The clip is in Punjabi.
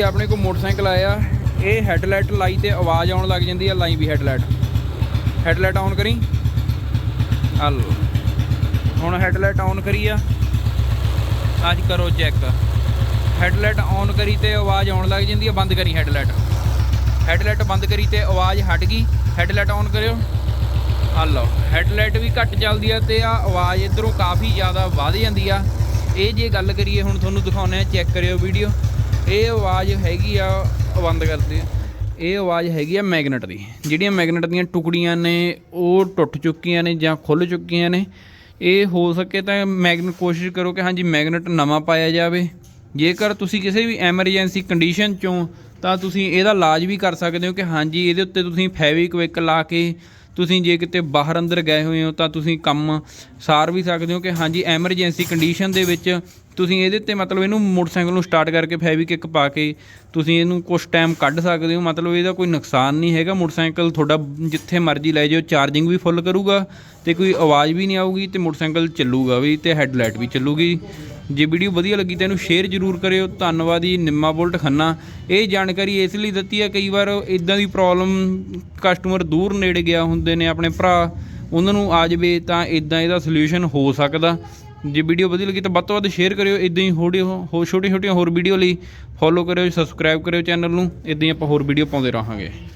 ਆਪਣੇ ਕੋਲ ਮੋਟਰਸਾਈਕਲ ਆਇਆ, ਇਹ ਹੈਡਲਾਈਟ ਲਾਈ ਤੇ ਆਵਾਜ਼ ਆਉਣ ਲੱਗ ਜਾਂਦੀ ਆ, ਲਾਈ ਵੀ ਹੈਡਲਾਈਟ। ਹੈਡਲਾਈਟ ਆਨ ਕਰੀ। ਹਲ। ਹੁਣ ਹੈਡਲਾਈਟ ਆਨ ਕਰੀ ਆ। ਅੱਜ ਕਰੋ ਚੈੱਕ। ਹੈਡਲਾਈਟ ਆਨ ਕਰੀ ਤੇ ਆਵਾਜ਼ ਆਉਣ ਲੱਗ ਜਾਂਦੀ ਆ, ਬੰਦ ਕਰੀ ਹੈਡਲਾਈਟ। ਹੈਡਲਾਈਟ ਬੰਦ ਕਰੀ ਤੇ ਆਵਾਜ਼ ਹਟ ਗਈ। ਹੈਡਲਾਈਟ ਆਨ ਕਰਿਓ। ਆ ਲਓ ਹੈਡਲਾਈਟ ਵੀ ਘੱਟ ਚੱਲਦੀ ਆ ਤੇ ਆ ਆਵਾਜ਼ ਇਧਰੋਂ ਕਾਫੀ ਜ਼ਿਆਦਾ ਵੱਧ ਜਾਂਦੀ ਆ। ਇਹ ਜੇ ਗੱਲ ਕਰੀਏ, ਹੁਣ ਤੁਹਾਨੂੰ ਦਿਖਾਉਂਦੇ ਆ, ਚੈੱਕ ਕਰਿਓ ਵੀਡੀਓ। ਇਹ ਆਵਾਜ਼ ਹੈਗੀ ਆ ਬੰਦ ਕਰਦੇ ਆ ਇਹ ਆਵਾਜ਼ ਹੈਗੀ ਆ ਮੈਗਨੇਟ ਦੀ। ਜਿਹੜੀਆਂ ਮੈਗਨੇਟ ਦੀਆਂ ਟੁਕੜੀਆਂ ਨੇ, ਉਹ ਟੁੱਟ ਚੁੱਕੀਆਂ ਨੇ ਜਾਂ ਖੁੱਲ ਚੁੱਕੀਆਂ ਨੇ, ਇਹ ਹੋ ਸਕੇ ਤਾਂ ਮੈਗਨੇਟ ਕੋਸ਼ਿਸ਼ ਕਰੋ ਕਿ ਹਾਂਜੀ ਮੈਗਨੇਟ ਨਵਾਂ ਪਾਇਆ ਜਾਵੇ। ਜੇਕਰ ਤੁਸੀਂ ਕਿਸੇ ਵੀ ਐਮਰਜੈਂਸੀ ਕੰਡੀਸ਼ਨ ਚੋਂ ਤਾਂ ਤੁਸੀਂ ਇਹਦਾ ਇਲਾਜ ਵੀ ਕਰ ਸਕਦੇ ਹੋ ਕਿ ਹਾਂਜੀ ਇਹਦੇ ਉੱਤੇ ਤੁਸੀਂ ਫੈਵਿਕਵਿਕ ਲਾ ਕੇ ਤੁਸੀਂ ਜੇ ਕਿਤੇ ਬਾਹਰ ਅੰਦਰ ਗਏ ਹੋਏ ਹੋ ਤਾਂ ਤੁਸੀਂ ਕੰਮ ਸਾਰ ਵੀ ਸਕਦੇ ਹੋ ਕਿ ਹਾਂਜੀ ਐਮਰਜੈਂਸੀ ਕੰਡੀਸ਼ਨ ਦੇ ਵਿੱਚ ਤੁਸੀਂ ਇਹਦੇ ਤੇ ਮਤਲਬ ਇਹਨੂੰ ਮੋਟਰਸਾਈਕਲ ਨੂੰ ਸਟਾਰਟ ਕਰਕੇ ਫੈਵਿਕਿਕ ਪਾ ਕੇ ਤੁਸੀਂ ਇਹਨੂੰ ਕੁਝ ਟਾਈਮ ਕੱਢ ਸਕਦੇ ਹੋ। ਮਤਲਬ ਇਹਦਾ ਕੋਈ ਨੁਕਸਾਨ ਨਹੀਂ ਹੈਗਾ। ਮੋਟਰਸਾਈਕਲ ਤੁਹਾਡਾ ਜਿੱਥੇ ਮਰਜ਼ੀ ਲੈ ਜਾਓ ਚਾਰਜਿੰਗ ਵੀ ਫੁੱਲ ਕਰੂਗਾ ਤੇ ਕੋਈ ਆਵਾਜ਼ ਵੀ ਨਹੀਂ ਆਊਗੀ ਤੇ ਮੋਟਰਸਾਈਕਲ ਚੱਲੂਗਾ ਵੀ ਤੇ ਹੈਡਲਾਈਟ ਵੀ ਚੱਲੂਗੀ। ਜੇ ਵੀਡੀਓ ਵਧੀਆ ਲੱਗੀ ਤਾਂ ਇਹਨੂੰ ਸ਼ੇਅਰ ਜ਼ਰੂਰ ਕਰਿਓ। ਧੰਨਵਾਦ ਜੀ, ਨਿੰਮਾ ਬੁਲਟ ਖੰਨਾ। ਇਹ ਜਾਣਕਾਰੀ ਇਸ ਲਈ ਦਿੱਤੀ ਹੈ, ਕਈ ਵਾਰ ਇਦਾਂ ਦੀ ਪ੍ਰੋਬਲਮ ਕਸਟਮਰ ਦੂਰ ਨੇੜੇ ਗਿਆ ਹੁੰਦੇ ਨੇ, ਆਪਣੇ ਭਰਾ, ਉਹਨਾਂ ਨੂੰ ਆ ਜਾਵੇ ਤਾਂ ਇਦਾਂ ਇਹਦਾ ਸੋਲੂਸ਼ਨ ਹੋ ਸਕਦਾ। ਜੇ ਵੀਡੀਓ ਵਧੀਆ ਲੱਗੀ ਤਾਂ ਵੱਧ ਤੋਂ ਵੱਧ ਸ਼ੇਅਰ ਕਰਿਓ ਇਦਾਂ ਹੀ ਹੋੜੀ ਹੋ ਛੋਟੀਆਂ ਛੋਟੀਆਂ ਹੋਰ ਵੀਡੀਓ ਲਈ ਫੋਲੋ ਕਰਿਓ ਸਬਸਕ੍ਰਾਈਬ ਕਰਿਓ ਚੈਨਲ ਨੂੰ। ਇਦਾਂ ਹੀ ਆਪਾਂ ਹੋਰ ਵੀਡੀਓ ਪਾਉਂਦੇ ਰਹਾਂਗੇ।